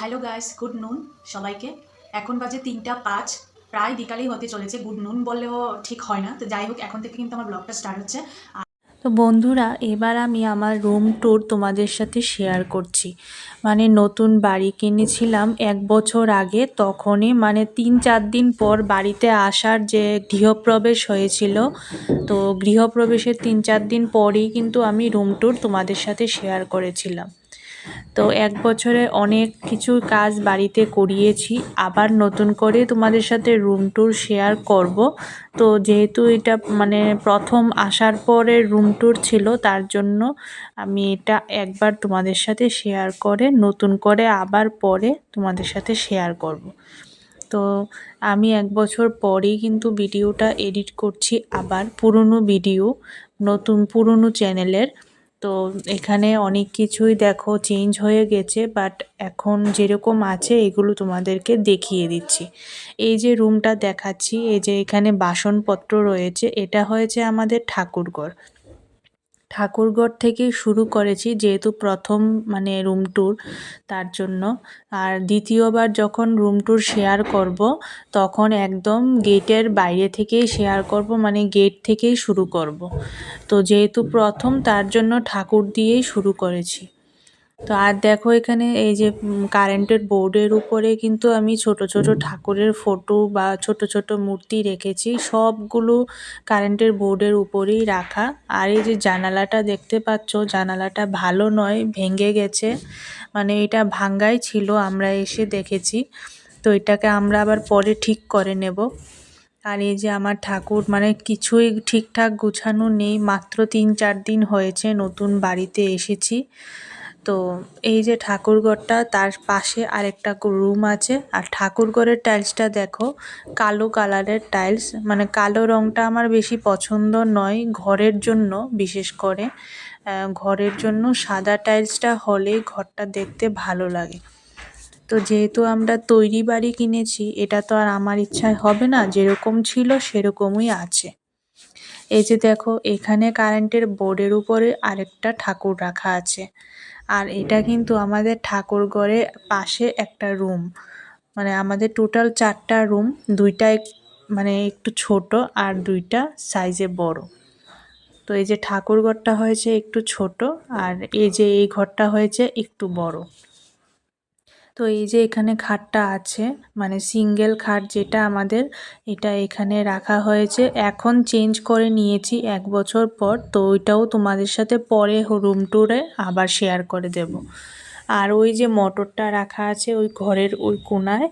Hello guys good নুন সবাইকে। এখন বাজে তিনটা পাঁচ। প্রায় বিকালেই হতে চলেছে গুড নুন বললেও ঠিক হয় না। তো যাই হোক, এখন থেকে কিন্তু আমার ব্লগটা স্টার্ট হচ্ছে। তো বন্ধুরা, এবার আমি আমার রুম ট্যুর তোমাদের সাথে শেয়ার করছি। মানে নতুন বাড়ি কিনেছিলাম এক বছর আগে। তখনই মানে তিন চার দিন পর বাড়িতে আসার যে গৃহপ্রবেশ হয়েছিল, তো গৃহপ্রবেশের তিন চার দিন পরেই কিন্তু আমি রুম ট্যুর তোমাদের সাথে শেয়ার করেছিলাম। তো এক বছরে অনেক কিছু কাজ বাড়িতে করিয়েছি। আবার নতুন করে তোমাদের সাথে রুম ট্যুর শেয়ার করব। তো যেহেতু এটা মানে প্রথম আসার পরে রুম ট্যুর ছিল, তার জন্য আমি এটা একবার তোমাদের সাথে শেয়ার করে, নতুন করে আবার পরে তোমাদের সাথে শেয়ার করব। তো আমি এক বছর পরেই কিন্তু ভিডিওটা এডিট করছি আবার পুরনো ভিডিও নতুন পুরনো চ্যানেলের তো এখানে অনেক কিছুই দেখো চেঞ্জ হয়ে গেছে বাট এখন যেরকম আছে এগুলো তোমাদেরকে দেখিয়ে দিচ্ছি। এই যে রুমটা দেখাচ্ছি, এই যে এখানে বাসনপত্র রয়েছে, এটা হয়েছে আমাদের ঠাকুরঘর। ঠাকুরঘর থেকে শুরু করেছি, যেহেতু প্রথম মানে রুম ট্যুর তার জন্য। আর দ্বিতীয়বার যখন রুম ট্যুর শেয়ার করব, তখন একদম গেটের বাইরে থেকেই শেয়ার করব মানে গেট থেকেই শুরু করব। তো যেহেতু প্রথম, তার জন্য ঠাকুর দিয়েই শুরু করেছি। তো আর দেখো এখানে এই যে কারেন্টের বোর্ডের উপরে কিন্তু আমি ছোট ছোট ঠাকুরের ফটো বা ছোট ছোট মূর্তি রেখেছি। সবগুলো কারেন্টের বোর্ডের উপরেই রাখা। আর এই যে জানালাটা দেখতে পাচ্ছ, জানালাটা ভালো নয়, ভেঙে গেছে। মানে এটা ভাঙ্গাই ছিল, আমরা এসে দেখেছি। তো এটাকে আমরা আবার পরে ঠিক করে নেব। আর এই যে আমার ঠাকুর মানে কিছুই ঠিকঠাক গুছানো নেই। মাত্র তিন চার দিন হয়েছে, নতুন বাড়িতে এসেছি। তো এই যে ঠাকুরঘরটা তার পাশে আরেকটা রুম আছে। আর ঠাকুরঘরের টাইলসটা দেখো, কালো কালারের টাইলস মানে কালো রঙটা আমার বেশি পছন্দ নয় ঘরের জন্য, বিশেষ করে ঘরের জন্য সাদা টাইলসটা হলে ঘরটা দেখতে ভালো লাগে। তো যেহেতু আমরা তৈরি বাড়ি কিনেছি, এটা তো আর আমার ইচ্ছায় হবে না, যেরকম ছিল সেরকমই আছে। এই যে দেখো, এখানে কারেন্টের বোর্ডের উপরে আরেকটা ঠাকুর রাখা আছে। আর এটা কিন্তু আমাদের ঠাকুরঘরের পাশে একটা রুম মানে আমাদের টোটাল চারটা রুম দুইটা মানে একটু ছোট আর দুইটা সাইজে বড়। তো এই যে ঠাকুর ঘরটা হয়েছে একটু ছোট আর এই যে এই ঘরটা হয়েছে একটু বড়। তো এই যে এখানে খাটটা আছে মানে সিঙ্গেল খাট যেটা আমাদের, এটা এখানে রাখা হয়েছে। এখন চেঞ্জ করে নিয়েছি এক বছর পর, তো ওইটাও তোমাদের সাথে পরে রুম ট্যুরে আবার শেয়ার করে দেব। আর ওই যে মোটরটা রাখা আছে ওই ঘরের ওই কোনায়,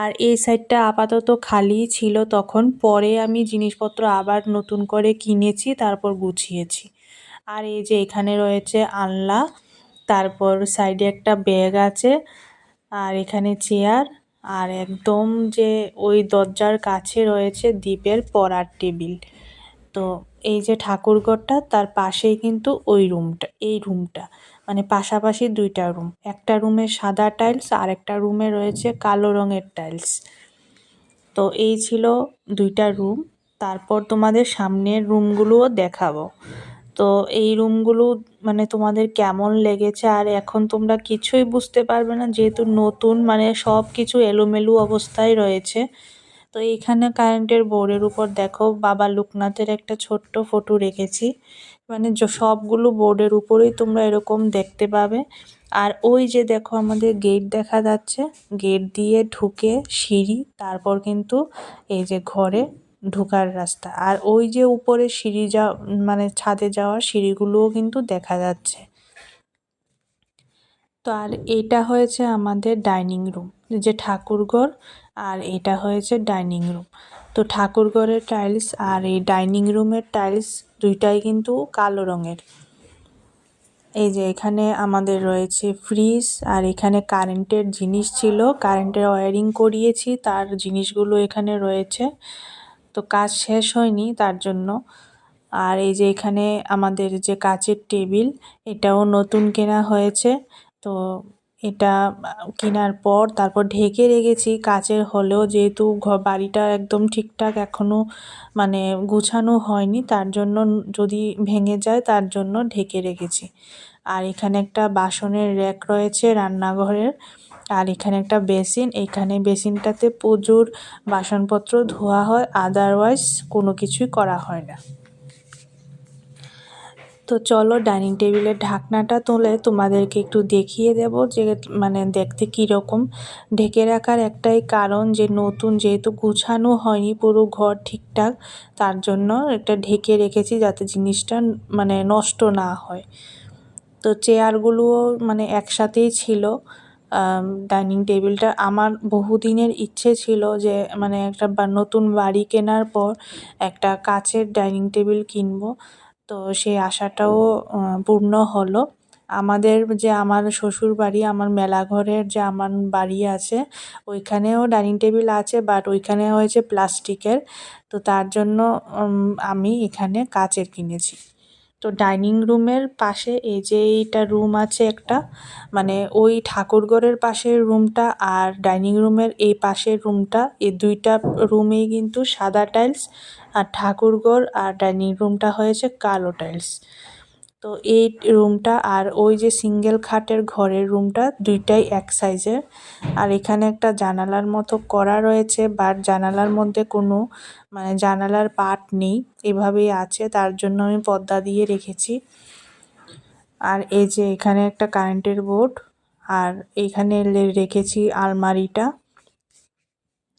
আর এই সাইডটা আপাতত খালি ছিল, তখন পরে আমি জিনিসপত্র আবার নতুন করে কিনেছি, তারপর গুছিয়েছি। আর এই যে এখানে রয়েছে আনলা তারপর সাইডে একটা ব্যাগ আছে আর এখানে চেয়ার আর একদম যে ওই দরজার কাছে রয়েছে দ্বীপের পড়ার টেবিল। তো এই যে ঠাকুরঘরটা তার পাশেই কিন্তু ওই রুমটা এই রুমটা মানে পাশাপাশি দুইটা রুম একটা রুমে সাদা টাইলস আর একটা রুমে রয়েছে কালো রঙের টাইলস তো এই ছিল দুইটা রুম তারপর তোমাদের সামনের রুমগুলোও দেখাবো। তো এই রুমগুলো মানে তোমাদের কেমন লেগেছে? আর এখন তোমরা কিছুই বুঝতে পারবে না, যেহেতু নতুন মানে সব কিছু এলোমেলো অবস্থায় রয়েছে। তো এইখানে কারেন্টের বোর্ডের উপর দেখো, বাবা লোকনাথের একটা ছোট্ট ফটো রেখেছি। মানে সবগুলো বোর্ডের উপরেই তোমরা এরকম দেখতে পাবে। আর ওই যে দেখো আমাদের গেট দেখা যাচ্ছে, গেট দিয়ে ঢুকে সিঁড়ি, তারপর কিন্তু এই যে ঘরে ঢোকার রাস্তা। আর ওই যে উপরে সিঁড়ি যা মানে ছাদে যাওয়ার সিঁড়িগুলোও কিন্তু দেখা যাচ্ছে। তো আর এটা হয়েছে আমাদের ডাইনিং রুম যে ঠাকুরঘর, আর এটা হয়েছে ডাইনিং রুম। তো ঠাকুরঘরের টাইলস আর এই ডাইনিং রুমের টাইলস দুইটাই কিন্তু কালো রঙের। এই যে এখানে আমাদের রয়েছে ফ্রিজ, আর এখানে কারেন্টের জিনিস ছিল। কারেন্টের ওয়ারিং করিয়েছি, তার জিনিসগুলো এখানে রয়েছে। তো কাজ শেষ হয়নি তার জন্য। আর এই যে এখানে আমাদের যে কাচের টেবিল, এটাও নতুন কেনা হয়েছে। তো এটা কেনার পর তারপর ঢেকে রেখেছি। কাচের হলেও যেহেতু বাড়িটা একদম ঠিকঠাক এখনও মানে গুছানো হয়নি, তার জন্য যদি ভেঙে যায় তার জন্য ঢেকে রেখেছি। আর এখানে একটা বাসনের র্যাক রয়েছে রান্নাঘরের। আর এখানে একটা বেসিন, এখানে বেসিনটাতে প্রচুর বাসনপত্র ধোয়া হয় আদারওয়াইজ কোনো কিছুই করা হয় না। তো চলো ডাইনিং টেবিলের ঢাকনাটা তুলে তোমাদেরকে একটু দেখিয়ে দেব যে মানে দেখতে কীরকম। ঢেকে রাখার একটাই কারণ যে, নতুন যেহেতু গুছানো হয়নি পুরো ঘর ঠিকঠাক, তার জন্য এটা ঢেকে রেখেছি যাতে জিনিসটা মানে নষ্ট না হয়। তো চেয়ারগুলোও মানে একসাথেই ছিল ডাইনিং টেবিলটা আমার বহুদিনের ইচ্ছে ছিল যে মানে একটা বা নতুন বাড়ি কেনার পর একটা কাচের ডাইনিং টেবিল কিনবো। তো সেই আশাটাও পূর্ণ হলো। আমাদের যে আমার শ্বশুর বাড়ি আমার মেলাঘরের যে আমার বাড়ি আছে, ওইখানেও ডাইনিং টেবিল আছে বাট ওইখানে হয়েছে প্লাস্টিকের। তো তার জন্য আমি এখানে কাচের কিনেছি। তো ডাইনিং রুমের পাশে এই যে এইটা রুম আছে একটা মানে ওই ঠাকুরঘরের পাশের রুমটা আর ডাইনিং রুমের এই পাশের রুমটা, এই দুইটা রুমেই কিন্তু সাদা টাইলস আর ঠাকুরঘর আর ডাইনিং রুমটা হয়েছে কালো টাইলস। তো এই রুমটা আর ওই যে সিঙ্গেল খাটের ঘরের রুমটা দুইটাই এক সাইজের। আর এখানে একটা জানালার মতো করা রয়েছে বাট জানালার মধ্যে কোনো মানে জানালার পাট নেই, এভাবেই আছে, তার জন্য আমি পর্দা দিয়ে রেখেছি। আর এই যে এখানে একটা কারেন্টের বোর্ড, আর এইখানে রেখেছি আলমারিটা।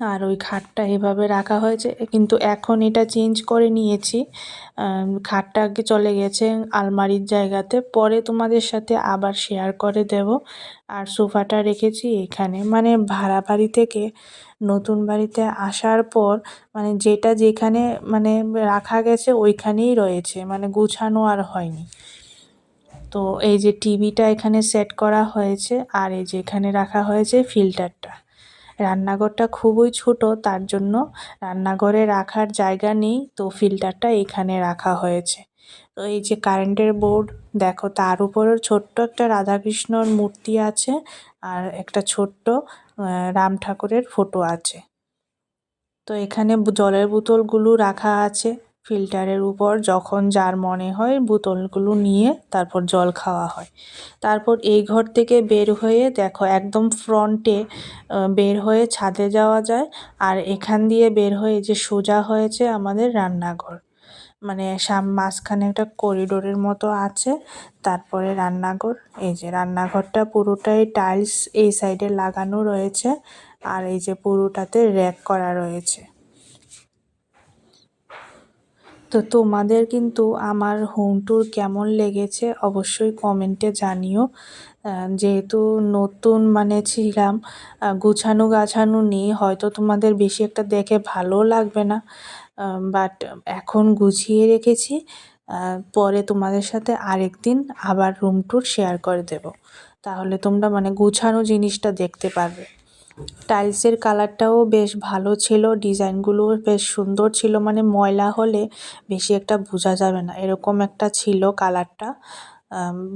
আর ওই খাটটা এভাবে রাখা হয়েছে। কিন্তু এখন এটা চেঞ্জ করে নিয়েছি। খাটটা আগে চলে গেছে আলমারির জায়গাতে। পরে তোমাদের সাথে আবার শেয়ার করে দেব। আর সোফাটা রেখেছি এখানে। মানে ভাড়া বাড়ি থেকে নতুন বাড়িতে আসার পর মানে যেটা যেখানে মানে রাখা গেছে ওইখানেই রয়েছে। মানে গুছানো আর হয়নি। তো এই যে টিভিটা এখানে সেট করা হয়েছে। আর এই যে এখানে রাখা হয়েছে ফিল্টারটা রান্নাঘরটা খুবই ছোট, তার জন্য রান্নাঘরে রাখার জায়গা নেই, তো ফিল্টারটা এখানে রাখা হয়েছে। তো এই যে কারেন্টের বোর্ড, দেখো তার উপরেও ছোট্ট একটা রাধাকৃষ্ণর মূর্তি আছে আর একটা ছোট্ট রাম ঠাকুরের ফটো আছে। তো এখানে জলের বোতলগুলো রাখা আছে। ফিল্টারের উপর যখন যার মনে হয় বোতলগুলো নিয়ে তারপর জল খাওয়া হয়। তারপর এই ঘর থেকে বের হয়ে দেখো একদম ফ্রন্টে বের হয়ে ছাদে যাওয়া যায় আর এখান দিয়ে বের হয়ে যে সোজা হয়েছে আমাদের রান্নাঘর। মানে সাম, মাঝখানে একটা করিডোরের মতো আছে, তারপরে রান্নাঘর, এই যে রান্নাঘরটা পুরোটাই টাইলস এই সাইডে লাগানো রয়েছে আর এই যে পুরোটাতে র্যাক করা রয়েছে। তো তোমাদের কিন্তু আমার হোম ট্যুর কেমন লেগেছে অবশ্যই কমেন্টে জানিও। যেহেতু নতুন মানে ছিলাম গুছানো গাছানো নেই, হয়তো তোমাদের বেশি একটা দেখে ভালোও লাগবে না। বাট এখন গুছিয়ে রেখেছি পরে তোমাদের সাথে আরেক দিন আবার রুম ট্যুর শেয়ার করে দেব। তাহলে তোমরা মানে গুছানো জিনিসটা দেখতে পারবে। টাইলসের কালারটাও বেশ ভালো ছিল ডিজাইনগুলোও বেশ সুন্দর ছিল মানে ময়লা হলে বেশি একটা বোঝা যাবে না। এরকম একটা ছিল কালারটা।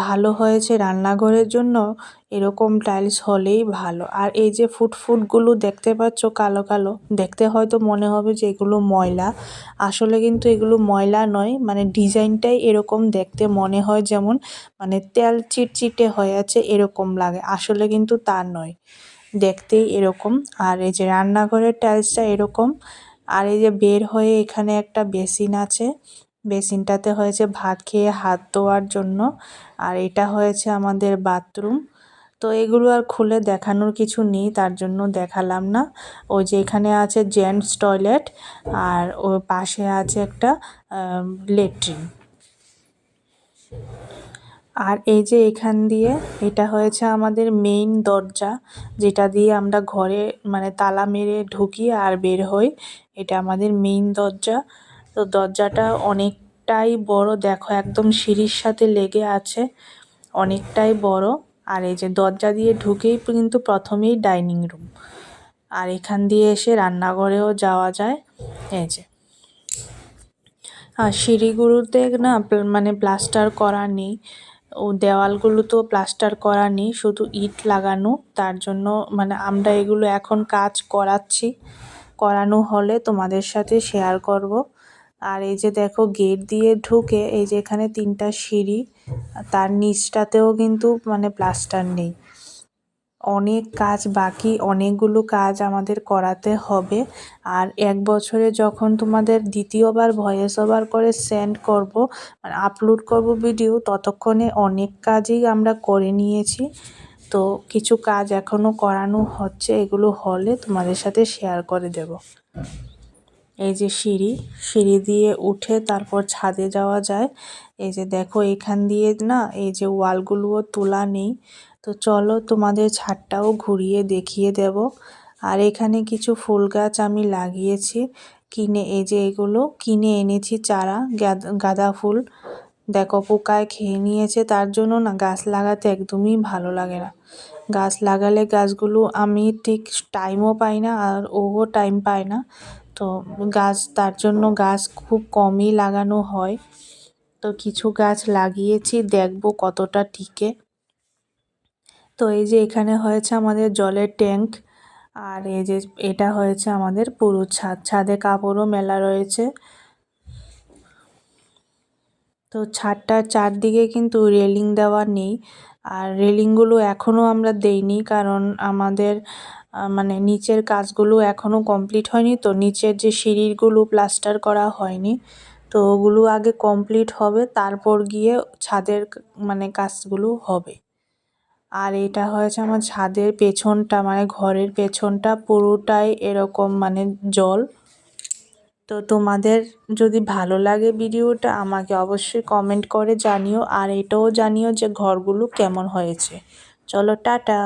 ভালো হয়েছে রান্নাঘরের জন্য, এরকম টাইলস হলেই ভালো। আর এই যে ফুটফুটগুলো দেখতে পাচ্ছ কালো কালো, দেখতে হয়তো মনে হবে যে এগুলো ময়লা। আসলে কিন্তু এগুলো ময়লা নয় মানে ডিজাইনটাই এরকম দেখতে মনে হয় যেমন মানে তেল চিটচিটে হয়ে আছে এরকম লাগে। আসলে কিন্তু তা নয়। দেখতেই এরকম। আর এই যে রান্নাঘরের টাইলসটা এরকম। আর এই যে বের হয়ে এখানে একটা বেসিন আছে। বেসিনটাতে হয়েছে ভাত খেয়ে হাত ধোয়ার জন্য। আর এটা হয়েছে আমাদের বাথরুম। তো এগুলো আর খুলে দেখানোর কিছু নেই, তার জন্য দেখালাম না। ওই যে এখানে আছে জেন্টস টয়লেট, আর ওর পাশে আছে একটা লেট্রিন। আর এই যে এখান দিয়ে, এটা হয়েছে আমাদের মেইন দরজা, যেটা দিয়ে আমরা ঘরে মানে তালা মেরে ঢুকি আর বের হই। এটা আমাদের মেইন দরজা। তো দরজাটা অনেকটাই বড়, দেখো একদম সিঁড়ির সাথে লেগে আছে, অনেকটাই বড়। আর এই যে দরজা দিয়ে ঢুকেই কিন্তু প্রথমেই ডাইনিং রুম। আর এখান দিয়ে এসে রান্নাঘরেও যাওয়া যায়। এই যে। আর সিঁড়িগুলোতে না মানে প্লাস্টার করা নেই। ও দেওয়ালগুলো তো প্লাস্টার করা নেই, শুধু ইট লাগানো। তার জন্য মানে আমরা এগুলো এখন কাজ করাচ্ছি। করানো হলে তোমাদের সাথে শেয়ার করব। আর এই যে দেখো গেট দিয়ে ঢুকে, এই যে এখানে তিনটা সিঁড়ি তার নিচটাতেও কিন্তু মানে প্লাস্টার নেই। অনেক কাজ বাকি, অনেকগুলো কাজ আমাদের করাতে হবে। আর এক বছরে যখন তোমাদের দ্বিতীয়বার ভয়েস ওভার করে সেন্ড করব মানে আপলোড করব ভিডিও ততক্ষণে অনেক কাজই আমরা করে নিয়েছি। তো কিছু কাজ এখনও করানো হচ্ছে, এগুলো হলে তোমাদের সাথে শেয়ার করে দেব। এই যে সিঁড়ি সিঁড়ি দিয়ে উঠে তারপর ছাদে যাওয়া যায়। এই যে দেখো এখান দিয়ে না, এই যে ওয়ালগুলোও তোলা নেই। তো চলো তোমাদের ছাদটাও ঘুরিয়ে দেখিয়ে দেব। আর এখানে কিছু ফুল গাছ আমি লাগিয়েছি। কিনে, এই যে এগুলো কিনে এনেছি চারা, গাঁদা ফুল। দেখো পোকায় খেয়ে নিয়েছে, তার জন্য না গাছ লাগাতে একদমই ভালো লাগে না। গাছ লাগালে গাছগুলো আমি ঠিক টাইমও পাই না, আর ওও টাইম পায় না। তো গাছ, তার জন্য গাছ খুব কমই লাগানো হয়। তো কিছু গাছ লাগিয়েছি, দেখব কতটা টিকে। তো এই যে এখানে হয়েছে আমাদের জলের ট্যাঙ্ক, আর এই যে এটা হয়েছে আমাদের পুরো ছাদ। ছাদে কাপড়ও মেলা রয়েছে। তো ছাদটার চারদিকে কিন্তু রেলিং দেওয়া নেই, আর রেলিংগুলো এখনও আমরা দেইনি, কারণ আমাদের মানে নিচের কাজগুলো এখনও কমপ্লিট হয়নি। তো নিচের যে সিঁড়িগুলো প্লাস্টার করা হয়নি, তো ওগুলো আগে কমপ্লিট হবে, তারপর গিয়ে ছাদের মানে কাজগুলো হবে। আর এটা হয়েছে আমার ছাদের পেছনটা মানে ঘরের পেছনটা পুরোটাই এরকম মানে জল। তো তোমাদের যদি ভালো লাগে ভিডিওটা, আমাকে অবশ্যই কমেন্ট করে জানিও, আর এটাও জানিও যে ঘরগুলো কেমন হয়েছে। চলো, টাটা!